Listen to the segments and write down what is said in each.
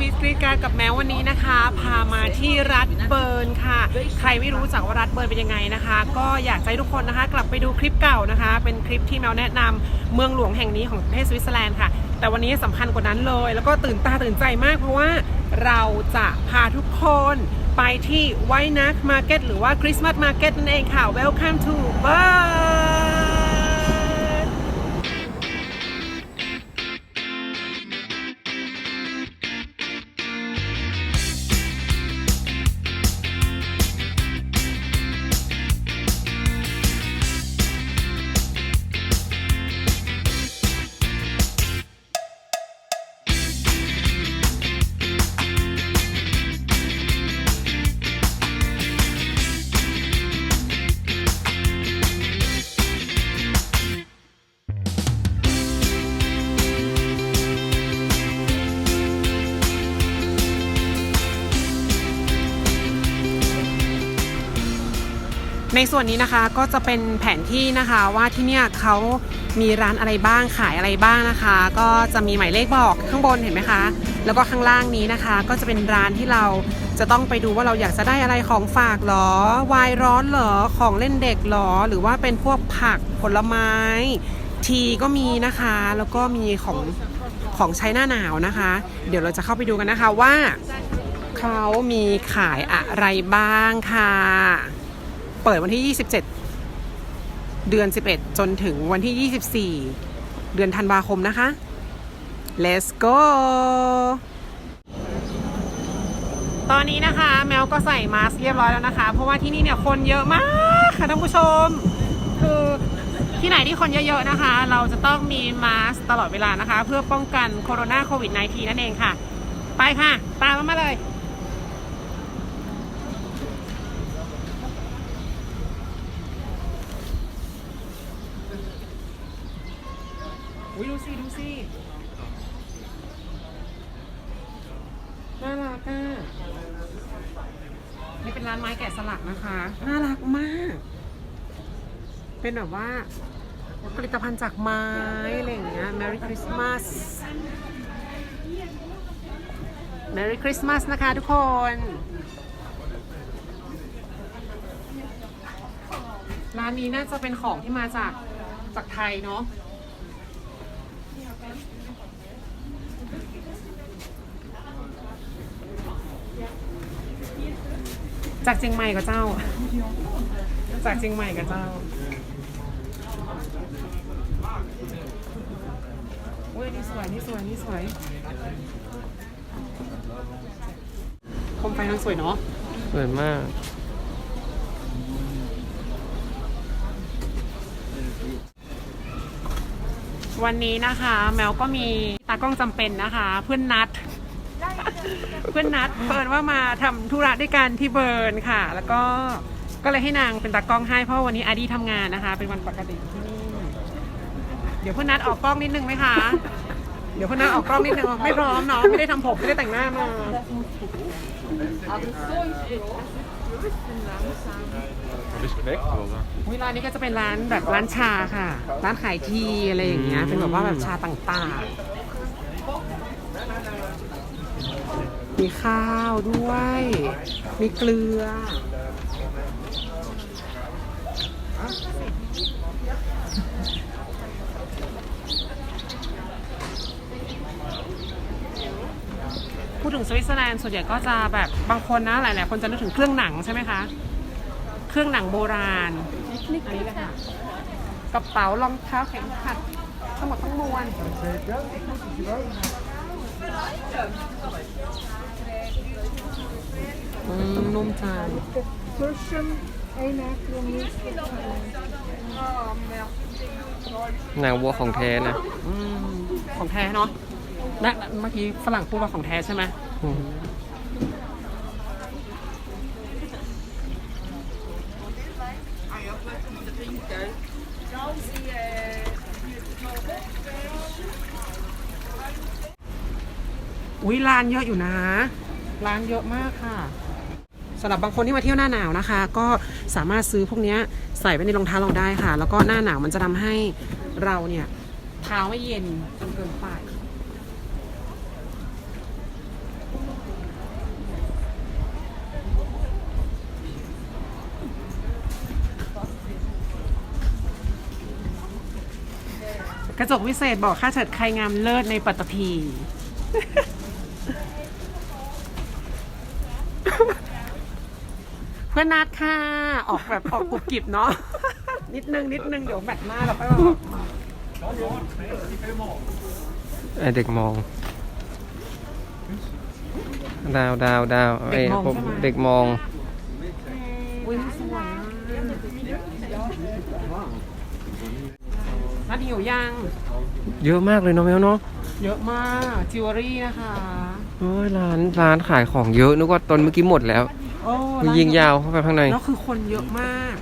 วิสกรีการกับแมววันนี้นะคะ พามาที่รัฐเบิร์นค่ะ ใครไม่รู้จักว่ารัฐเบิร์นเป็นยังไงนะคะ ก็อยากให้ทุกคนนะคะ กลับไปดูคลิปเก่านะคะ เป็นคลิปที่แมวแนะนำเมืองหลวงแห่งนี้ของประเทศสวิตเซอร์แลนด์ค่ะ แต่วันนี้สำคัญกว่านั้นเลย แล้วก็ตื่นตาตื่นใจมากเพราะว่าเราจะพาทุกคนไปที่ไวนักมาร์เก็ตหรือว่าคริสต์มาสมาร์เก็ตนั่นเองค่ะ Welcome to Bern ในส่วนนี้นะคะก็จะเป็นแผนที่นะคะว่าที่เนี่ยเขามีร้านอะไรบ้างขายอะไรบ้างนะคะ ก็จะมีหมายเลขบอกข้างบนเห็นไหมคะ แล้วก็ข้างล่างนี้นะคะ ก็จะเป็นร้านที่เราจะต้องไปดูว่าเราอยากจะได้อะไรของฝากหรอวายร้อนหรอของเล่นเด็กหรอหรือว่าเป็นพวกผักผลไม้ ทีก็มีนะคะ แล้วก็มีของของใช้หน้าหนาวนะคะ เดี๋ยวเราจะเข้าไปดูกันนะคะว่าเขามีขายอะไรบ้างค่ะ เปิดวันที่ 27 เดือน 11 จนถึงวันที่ 24 เดือนธันวาคมนะคะ let's go ตอนนี้นะคะ แมวก็ใส่มาสก์เรียบร้อยแล้วนะคะ เพราะว่าที่นี่เนี่ยคนเยอะมากค่ะท่านผู้ชม คือที่ไหนที่คนเยอะๆนะคะ เราจะต้องมีมาสก์ตลอดเวลานะคะ เพื่อป้องกันโคโรนาโควิด -19 นั่นเองค่ะ ไปค่ะ ตามมาเลย อุ้ยดู สิดูสิน่ารักอะนี่เป็นร้านไม้แกะสลักนะคะ น่ารักมาก เป็นแบบว่าผลิตภัณฑ์จากไม้อะไรอย่างเงี้ย Merry Christmas Merry Christmas นะคะทุกคน ร้านนี้น่าจะเป็นของที่มาจากจากไทยเนาะ จากเชียงใหม่กับเจ้า จากเชียงใหม่กับเจ้าอุ้ยนี่สวยนี่สวยนี่สวยโคมไฟนางสวยเนาะสวยมาก วันนี้นะคะ แมวก็มีตากล้องจำเป็นนะคะ เพื่อนนัด เพื่อนนัดเบิร์นว่ามาทำธุระด้วยกันที่เบิร์นค่ะ แล้วก็ก็เลยให้นางเป็นตากล้องให้เพราะวันนี้อาดีทำงานนะคะ เป็นวันปกติที่นี่เดี๋ยวเพื่อนนัดออกกล้องนิดนึงไหมคะ เดี๋ยวเพื่อนนัดออกกล้องนิดนึงไม่พร้อมเนาะไม่ได้ทำผมไม่ได้แต่งหน้ามา Respekt, oder? อุ๊ยร้านนี้ก็จะเป็นร้านแบบร้านชาค่ะ ร้านขายทีอะไรอย่างเงี้ย เป็นแบบว่าแบบชาต่างๆ มีข้าวด้วย มีเกลือ พูดถึงสวิตเซอร์แลนด์ส่วนใหญ่ก็จะแบบบางคนนะหลาย ๆ คนจะนึกถึงเครื่องหนังใช่ไหมคะ เครื่องหนังโบราณอันนี้เลยค่ะกระเป๋ารองเท้าแข็งขัดทั้งหมดทั้งมวล อืมนุ่มจัง Tussen één acronym. หนังวัวของแท้นะอืมของแท้เนาะและเมื่อกี้ฝรั่งพูดว่าของแท้ใช่ไหมอืมอุ้ยร้านเยอะอยู่นะร้านเยอะมากค่ะ สำหรับบางคนที่มาเที่ยวหน้าหนาวนะคะ ก็สามารถซื้อพวกนี้ใส่ไว้ในรองเท้าเราได้ค่ะ แล้วก็หน้าหนาวมันจะทำให้เราเนี่ยเท้าไม่เย็นจนเกินไปกระจกวิเศษบอกค่าเฉิดใครงามเลิศในปัตตภี พื่อนนัดค่ะ ออกแบบออกกรุบกริบเนาะ นิดนึงนิดนึง เดี๋ยวแบตมาเราไปออกไอเด็กมอง ดาวดาวดาวไอผมเด็กมองอุ้ยสวยอะนัดหิวยัง เยอะมากเลยเนาะแมวเนาะ เยอะมากจิวเวลรี่นะคะโอ้ยร้านร้านขายของเยอะนึกว่าตอนเมื่อกี้หมดแล้ว โอ้มียิงยาวเข้าไปข้างใน แล้วคือคนเยอะมาก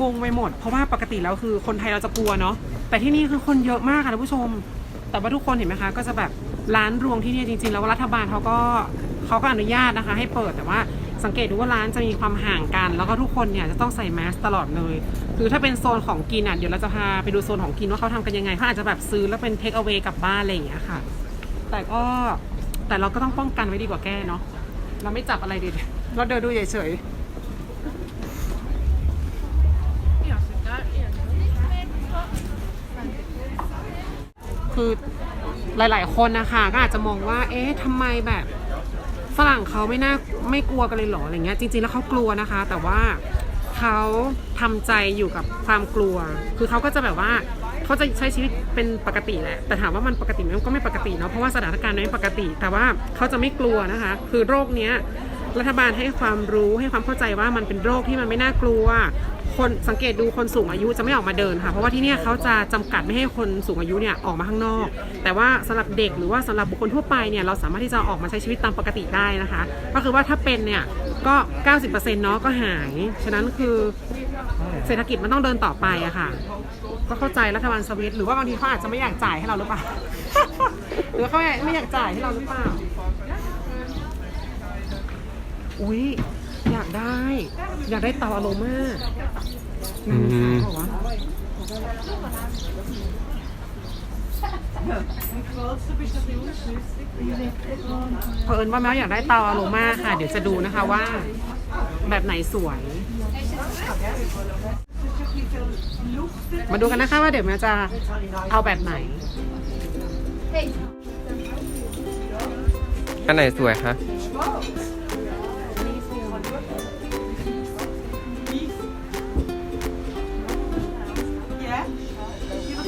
งงไปหมด เพราะว่าปกติแล้วคือคนไทยเราจะกลัวเนาะแต่ที่นี่คือคนเยอะมากค่ะท่านผู้ชม แต่ว่าทุกคนเห็นไหมคะ ก็จะแบบร้านรวงที่นี่จริงๆ แล้วรัฐบาลเขาก็เขาก็อนุญาตนะคะ ให้เปิดแต่ว่าสังเกตดูว่าร้านจะมีความห่างกัน แล้วก็ทุกคนเนี่ยจะต้องใส่แมสตลอดเลย คือถ้าเป็นโซนของกินอะเดี๋ยวเราจะพาไปดูโซนของกินว่าเขาทำกันยังไงเขาอาจจะแบบซื้อแล้วเป็นเทคเอา a y กลับบ้านอะไรอย่างเงี้ยค่ะ แต่ก็แต่เราก็ต้องป้องกันไว้ดีกว่าแก้เนาะเราไม่จับอะไรดี เราเดินดูเฉยๆคือหลาย ๆ คนนะคะก็อาจจะมองว่า เอ๊ะทำไมแบบฝรั่งเขาไม่น่าไม่กลัวกันเลยเหรออะไรเงี้ยจริง ๆ แล้วเขากลัวนะคะ แต่ว่าเขาทำใจอยู่กับความกลัว คือเขาก็จะแบบว่าเขาจะใช้ชีวิตเป็นปกติแหละ แต่ถามว่ามันปกติไหมก็ไม่ปกติเนาะ เพราะว่าสถานการณ์มันไม่ปกติ แต่ว่าเขาจะไม่กลัวนะคะ คือโรคเนี้ย รัฐบาลให้ความรู้ให้ความเข้าใจว่ามันเป็นโรคที่มันไม่น่ากลัว คนสังเกตดูคนสูงอายุจะไม่ออกมาเดินค่ะ เพราะว่าที่นี่เขาจะจำกัดไม่ให้คนสูงอายุเนี่ยออกมาข้างนอก แต่ว่าสำหรับเด็กหรือว่าสำหรับบุคคลทั่วไปเนี่ยเราสามารถที่จะออกมาใช้ชีวิตตามปกติได้นะคะ ก็คือว่าถ้าเป็นเนี่ยก็ 90%เนาะก็หาย ฉะนั้นคือเศรษฐกิจมันต้องเดินต่อไปอะค่ะ ก็เข้าใจรัฐบาลสวิตหรือว่าบางทีเขาอาจจะไม่อยากจ่ายให้เราหรือเปล่า หรือว่าเขาไม่อยากจ่ายให้เราหรือเปล่า อุ๊ยอยากได้ อยากได้เตาอโรมาอืมมีขายเปล่าวะเผอิญว่าแมวอยากได้เตาอโรมาค่ะ เดี๋ยวจะดูนะคะว่า แบบไหนสวย มาดูกันนะคะว่าเดี๋ยวแมวจะเอาแบบไหน อันไหนสวยคะ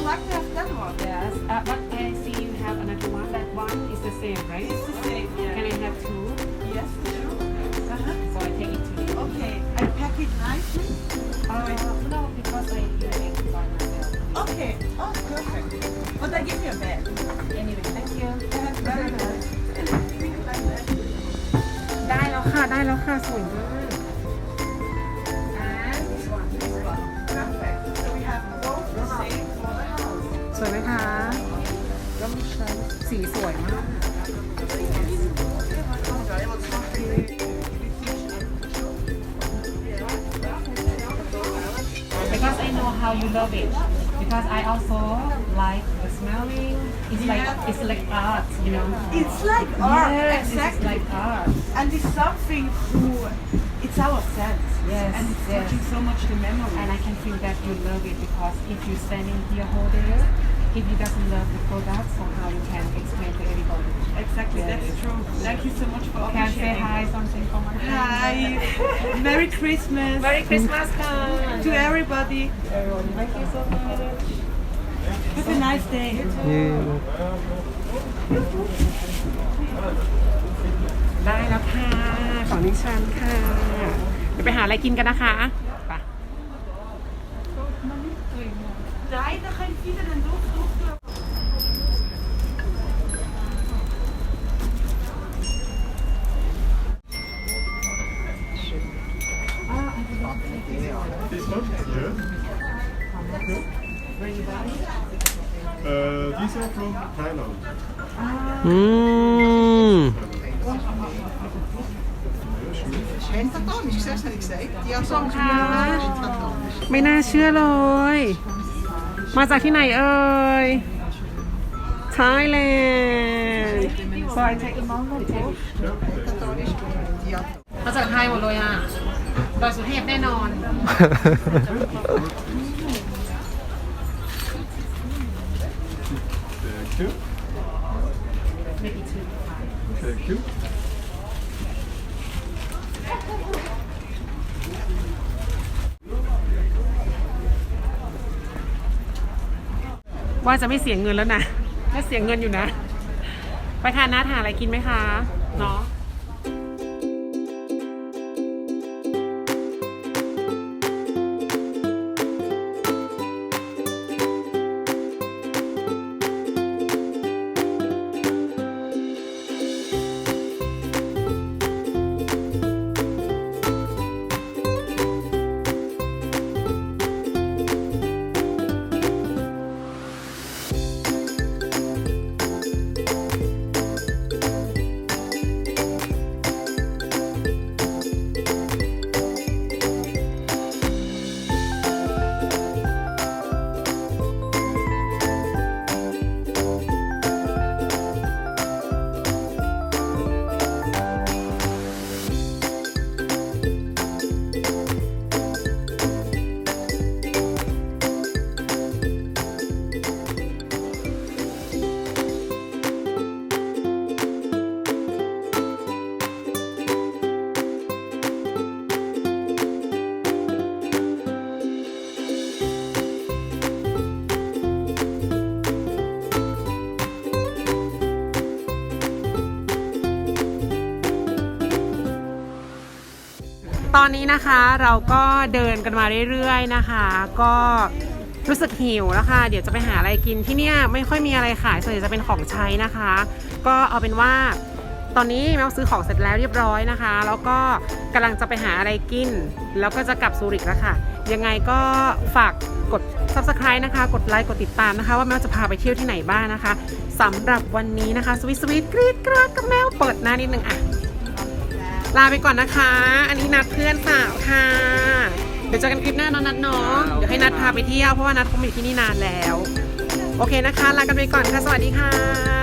You would like to have that one? Yes, uh, but I see you have another one. That one is the same, right? It's the same. Yeah. Can I have two? Yes, sure. Uh-huh. So I take it to you. Okay. I pack it nicely. Uh, no, because I do it by myself. Okay. Oh, perfect. But I give you a bag. Anyway, thank you. Yeah, very nice. Think like that. ได้แล้วค่ะ ได้แล้วค่ะ สวยมาก สีสวยมาก Because I know how you love it. Because I also like the smelling. It's like it's like art, you know. It's like art. Yes, it's exactly. like art. and it's something who, it's our sense. Yes, And it's yes. touching so much the memory. And I can feel that you love it because if you standing here whole day, if he doesn't love the that somehow you can explain to everybody. Exactly, yeah, that's true. Thank you so much for can appreciating. Can say hi something for my Hi, Merry Christmas. Merry Christmas to everybody. Everyone, thank you so much. Have a nice day. You. ได้แล้วค่ะของดิฉันค่ะเดี๋ยวไปหาอะไรกินกันนะคะไป Leider from Thailand. อืม Fantastisch, ik zeg dat ik zei. Die had ส้มค่ะไม่น่าเชื่อเลย มาจากที่ไหนเอ่ย Thailand so I take a mango มาจากไทยหมดเลยอะดอยสุเทพแน่นอน ว่าจะไม่เสียเงินแล้วนะน่าเสียเงินอยู่นะ ไปทานน้าหาอะไรกินไหมคะ เนาะ ตอนนี้นะคะเราก็เดินกันมาเรื่อยๆนะคะ ก็รู้สึกหิวแล้วค่ะเดี๋ยวจะไปหาอะไรกินที่เนี่ยไม่ค่อยมีอะไรขายส่วนใหญ่จะเป็นของใช้นะคะ ก็เอาเป็นว่าตอนนี้แมวซื้อของเสร็จแล้วเรียบร้อยนะคะ แล้วก็กำลังจะไปหาอะไรกิน แล้วก็จะกลับซูริกแล้วค่ะ ยังไงก็ฝากกด subscribe นะคะ กดไลค์กดติดตามนะคะ ว่าแมวจะพาไปเที่ยวที่ไหนบ้างนะคะสำหรับวันนี้นะคะสวิตสวิตกรีดกราดกับแมวเปิดหน้านิดนึงอะ ลาไปก่อนนะคะ อันนี้นัดเพื่อนสาวค่ะ เดี๋ยวเจอกันคลิปหน้าเนอะนัดเนาะเดี๋ยวให้นัดพาไปเที่ยวเพราะว่านัดคงมาอยู่ที่นี่นานแล้ว โอเคนะคะ ลากันไปก่อนค่ะ สวัสดีค่ะ